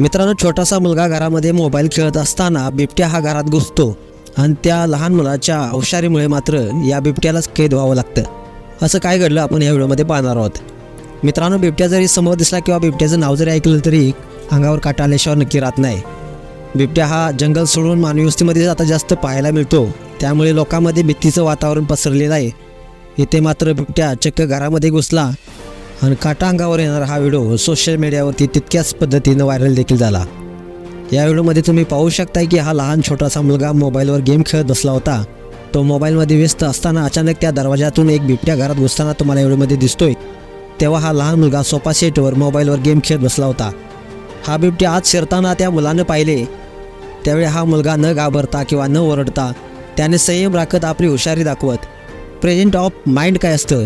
मित्रांनो छोटासा मुलगा घरामध्ये मोबाईल खेळत असताना बिबट्या हा घरात घुसतो. आणि त्या लहान मुलाच्या हुशारीमुळे मात्र या बिबट्यालाच कैद व्हावं लागतं. असं काय घडलं आपण या व्हिडिओमध्ये पाहणार आहोत. मित्रांनो बिबट्या जरी समोर दिसला किंवा बिबट्याचं नाव जरी ऐकलं तरी अंगावर काटा आल्याशिवाय नक्की राहत नाही. बिबट्या हा जंगल सोडून मानवी वस्तीमध्ये आता जास्त पाहायला मिळतो. त्यामुळे लोकांमध्ये भीतीचं वातावरण पसरलेलं आहे. इथे मात्र बिबट्या चक्क घरामध्ये घुसला आणि काटा अंगावर येणारा हा व्हिडिओ सोशल मीडियावरती तितक्याच पद्धतीनं व्हायरल देखील झाला. या व्हिडिओमध्ये तुम्ही पाहू शकताय की हा लहान छोटासा मुलगा मोबाईलवर गेम खेळत बसला होता. तो मोबाईलमध्ये व्यस्त असताना अचानक त्या दरवाजातून एक बिबट्या घरात घुसताना तुम्हाला या व्हिडिओमध्ये दिसतोय. तेव्हा हा लहान मुलगा सोफा सेटवर मोबाईलवर गेम खेळत बसला होता. हा बिबट्या आत शिरताना त्या मुलानं पाहिले. त्यावेळी हा मुलगा न घाबरता किंवा न ओरडता त्याने संयम राखत आपली हुशारी दाखवत प्रेझेंट ऑफ माइंड काय असतं?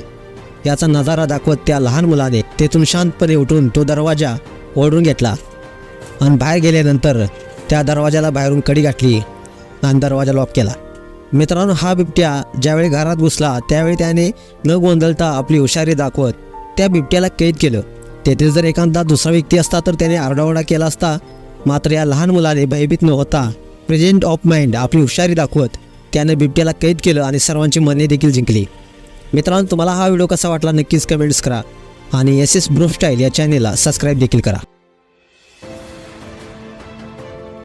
याचा नजारा दाखवत त्या लहान मुलाने तेथून शांतपणे उठून तो दरवाजा ओढून घेतला. आणि बाहेर गेल्यानंतर त्या दरवाजाला बाहेरून कडी गाठली आणि दरवाजा लॉक केला. मित्रांनो हा बिबट्या ज्यावेळी घरात घुसला त्यावेळी त्याने न गोंधळता आपली हुशारी दाखवत त्या बिबट्याला कैद केलं. तेथे जर एखादा दुसरा व्यक्ती असता तर त्याने आरडाओरडा केला असता मात्र या लहान मुलाने भयभीत न होता प्रेझेंट ऑफ माइंड आपली हुशारी दाखवत त्याने बिबट्याला कैद केलं आणि सर्वांची मने देखील जिंकली. मित्रांनो तुम्हाला हा व्हिडिओ कसा वाटला नक्कीच कमेंट्स करा. आणि एस एस ब्रो स्टाईल या चॅनेलला सबस्क्राईब देखील करा.